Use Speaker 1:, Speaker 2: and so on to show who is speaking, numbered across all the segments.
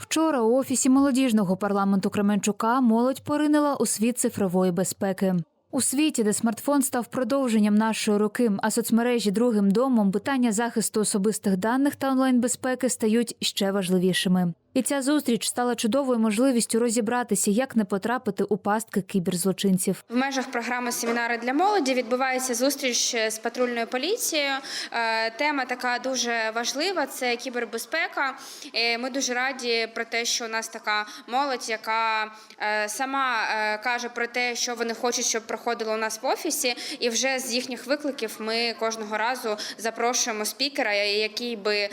Speaker 1: Вчора у офісі молодіжного парламенту Кременчука молодь поринила у світ цифрової безпеки. У світі, де смартфон став продовженням нашої руки, а соцмережі другим домом, питання захисту особистих даних та онлайн-безпеки стають ще важливішими. І ця зустріч стала чудовою можливістю розібратися, як не потрапити у пастки кіберзлочинців.
Speaker 2: В межах програми семінари для молоді відбувається зустріч з патрульною поліцією. Е, Тема така дуже важлива це кібербезпека. Ми дуже раді про те, що у нас така молодь, яка е, сама е, каже про те, що вони хочуть, щоб проходило у нас в офісі. І вже з їхніх викликів ми кожного разу запрошуємо спікера, який би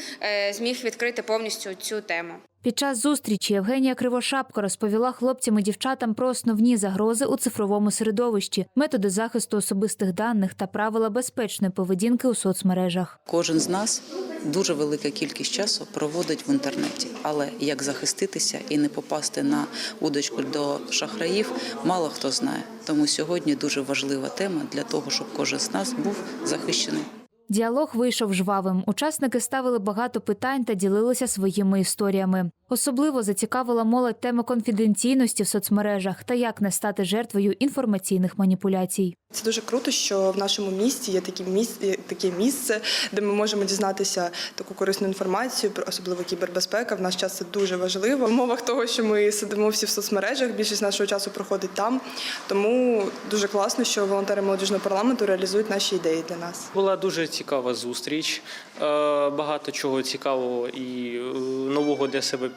Speaker 2: зміг відкрити повністю цю тему.
Speaker 1: Під час зустрічі Євгенія Кривошапко розповіла хлопцям і дівчатам про основні загрози у цифровому середовищі, методи захисту особистих даних та правила безпечної поведінки у соцмережах.
Speaker 3: Кожен з нас дуже велика кількість часу проводить в інтернеті, але як захиститися і не попасти на удочку до шахраїв, мало хто знає. Тому сьогодні дуже важлива тема для того, щоб кожен з нас був захищений.
Speaker 1: Діалог вийшов жвавим. Учасники ставили багато питань та ділилися своїми історіями. Особливо зацікавила молодь тема конфіденційності в соцмережах та як не стати жертвою інформаційних маніпуляцій.
Speaker 4: Це дуже круто, що в нашому місті є такі місце, таке місце, де ми можемо дізнатися таку корисну інформацію, про особливо кібербезпека. В наш час це дуже важливо. В умовах того, що ми сидимо всі в соцмережах, більшість нашого часу проходить там. Тому дуже класно, що волонтери молодіжного парламенту реалізують наші ідеї для нас.
Speaker 5: Була дуже цікава зустріч. Е, Багато чого цікавого і е, нового для себе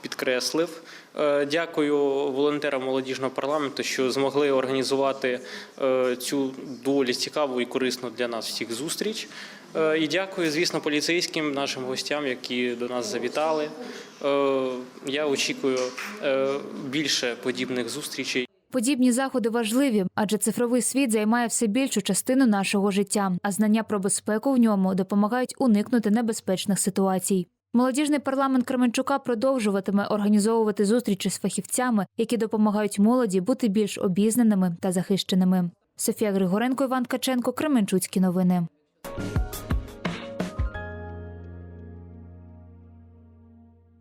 Speaker 5: підкреслив. Е, Дякую волонтерам молодіжного парламенту, що змогли організувати е, цю доволі цікаву і корисну для нас всіх зустріч. Е, І дякую, звісно, поліцейським нашим гостям, які до нас завітали. Я очікую більше подібних зустрічей.
Speaker 1: Подібні заходи важливі, адже цифровий світ займає все більшу частину нашого життя, а знання про безпеку в ньому допомагають уникнути небезпечних ситуацій. Молодіжний парламент Кременчука продовжуватиме організовувати зустрічі з фахівцями, які допомагають молоді бути більш обізнаними та захищеними. Софія Григоренко, Іван Каченко, Кременчуцькі новини.